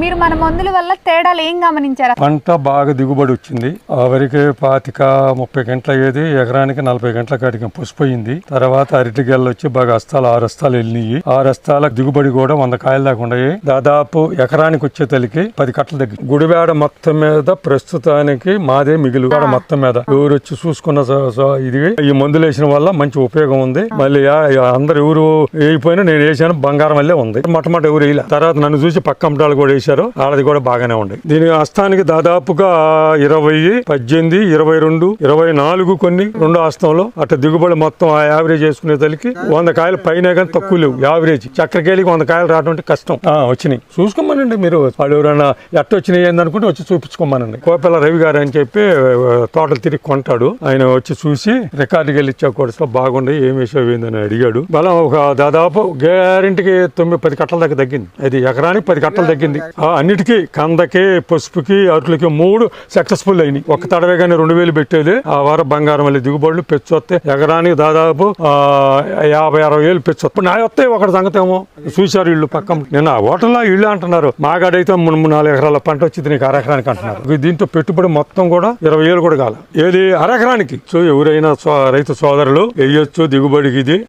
మీరు మన మందుల వల్ల తేడాలు ఏం గమనించారు? పంట బాగా దిగుబడి వచ్చింది. ఆ వరికి పాతిక ముప్పై గంటలు అయ్యేది ఎకరానికి నలభై గంటల కాటికి పుష్పోయింది తర్వాత అరటి గెలలు వచ్చి బాగా అస్తాలు ఆరు అస్తాలు వెళ్ళినాయి. ఆరు అస్తాల దిగుబడి కూడా వంద కాయలు దాకా ఉన్నాయి దాదాపు ఎకరానికి వచ్చే తలికి పది కట్టలు దగ్గర గుడివాడ మొత్తం మీద ప్రస్తుతానికి మాదే మిగిలి మొత్తం మీద. ఎవరు వచ్చి చూసుకున్న ఇది ఈ మందులు వేసిన వల్ల మంచి ఉపయోగం ఉంది. మళ్ళీ అందరు ఎవరు వేయిపోయినా నేను వేసాను బంగారం వల్లే ఉంది. మొట్టమొదటి ఎవరు వేయలే. తర్వాత నన్ను చూసి పక్క అమ్మటాలు కూడా చేశారో. వాళ్ళది కూడా బాగానే ఉంది. దీని హస్తానికి దాదాపుగా ఇరవై పద్దెనిమిది ఇరవై రెండు ఇరవై నాలుగు కొన్ని రెండు హస్తంలో అట్ట దిగుబడి మొత్తం ఆ యావరేజ్ చేసుకునే తల్లికి వంద కాయలు పైన కానీ తక్కువ లేవు. యావరేజ్. చక్రకేళికి వంద కాయలు రావడం అంటే కష్టం వచ్చినాయి. చూసుకోమనండి మీరు. వాళ్ళు ఎవరైనా ఎట్ట వచ్చినాయి ఏందనుకుంటే వచ్చి చూపించుకోమనండి. కోపెల రవి గారు అని చెప్పి తోటలు తిరిగి కొంటాడు. ఆయన వచ్చి చూసి రికార్డుకి వెళ్ళి ఇచ్చా కోర్సులో బాగుండే ఏం విషయం ఏందని అడిగాడు. బలం ఒక దాదాపు గ్యారెంటీకి తొమ్మిది పది కట్టల దాకా తగ్గింది. అది ఎకరానికి పది కట్టలు తగ్గింది. అన్నిటికీ కందకి పసుపుకి అట్లకి మూడు సక్సెస్ఫుల్ అయినాయి. ఒక్క తడవే కానీ రెండు వేలు పెట్టేది. ఆ వారం బంగారం మళ్ళీ దిగుబడులు పెచ్చొస్తే ఎకరానికి దాదాపు ఆ, యాభై అరవై వేలు పెచ్చు ఇప్పుడు నా వస్తే ఒకటి సంగతి ఏమో. చూశారు ఇల్లు పక్కన నిన్న హోటల్లో ఇల్లు అంటున్నారు. మాగాడైతే మూడు మూడు నాలుగు ఎకరాల పంట వచ్చింది నీకు అరెకరానికి అంటున్నారు. దీంతో పెట్టుబడి మొత్తం కూడా ఇరవై వేలు కూడా కాల. ఏది అరెకరానికి? సో ఎవరైనా రైతు సోదరులు వేయొచ్చు దిగుబడికి ఇది.